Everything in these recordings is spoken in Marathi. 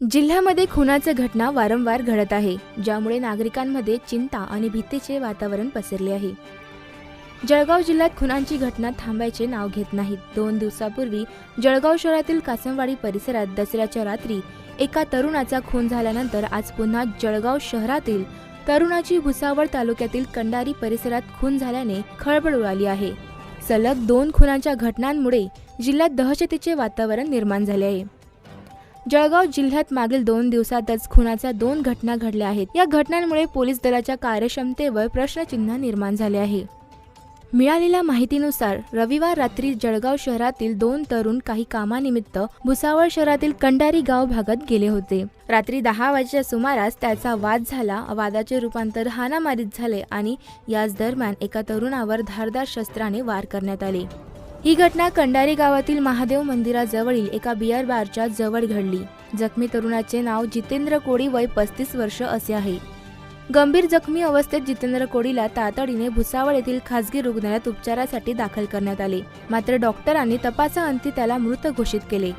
जिल्ह्यामध्ये खुनाच्या घटना वारंवार घडत आहे ज्यामुळे नागरिकांमध्ये चिंता आणि भीतीचे वातावरण पसरले आहे. जळगाव जिल्ह्यात खुनांची घटना थांबायचे नाव घेत नाहीत. दोन दिवसापूर्वी जळगाव शहरातील कासमवाडी परिसरात दसऱ्याच्या रात्री एका तरुणाचा खून झाल्यानंतर आज पुन्हा जळगाव शहरातील तरुणाची भुसावळ तालुक्यातील कंडारी परिसरात खून झाल्याने खळबळ उडाली आहे. सलग दोन खुनांच्या घटनांमुळे जिल्ह्यात दहशतीचे वातावरण निर्माण झाले आहे. जळगाव जिल्ह्यात मागील दोन दिवसातच खुनाच्या दोन घटना घडल्या आहेत. या घटनांमुळे पोलीस दलाच्या कार्यक्षमतेवर प्रश्नचिन्ह निर्माण झाले आहे. मिळालेल्या माहितीनुसार रविवार रात्री जळगाव शहरातील दोन तरुण काही कामानिमित्त भुसावळ शहरातील कंडारी गाव भागात गेले होते. रात्री दहा वाजेच्या सुमारास त्याचा वाद झाला. वादाचे रूपांतर हाणामारीत झाले आणि याच दरम्यान एका तरुणावर धारदार शस्त्राने वार करण्यात आले. ही घटना कंडारी गावातील महादेव मंदिराजवळील एका बियर बारच्या जवळ घडली. जखमी तरुणाचे नाव जितेंद्र कोळी वय पस्तीस वर्ष असे आहे. गंभीर जखमी अवस्थेत जितेंद्र कोडीला तातडीने भुसावळ येथील खासगी रुग्णालयात उपचारासाठी दाखल करण्यात आले. मात्र डॉक्टरांनी तपासाअंती त्याला मृत घोषित केले.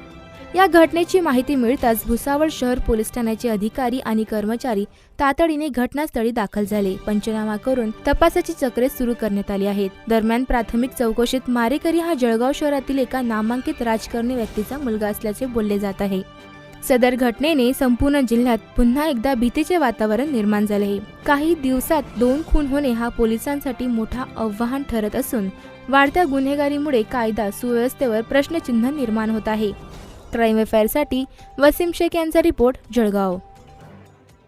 या घटनेची माहिती मिळताच भुसावळ शहर पोलीस ठाण्याचे अधिकारी आणि कर्मचारी तातडीने घटनास्थळी दाखल झाले. पंचनामा करून तपासाची चक्रे सुरू करण्यात आली आहेत. दरम्यान प्राथमिक चौकशीत मारेकरी हा जळगाव शहरातील एका नामांकित राजकारणी व्यक्तीचा मुलगा असल्याचे बोलले जात आहे. सदर घटनेने संपूर्ण जिल्ह्यात पुन्हा एकदा भीतीचे वातावरण निर्माण झाले आहे. काही दिवसात दोन खून होणे हा पोलिसांसाठी मोठा आव्हान ठरत असून वाढत्या गुन्हेगारीमुळे कायदा सुव्यवस्थेवर प्रश्नचिन्ह निर्माण होत आहे. क्राईमसाठी वसीम शेख यांचा रिपोर्ट जळगाव.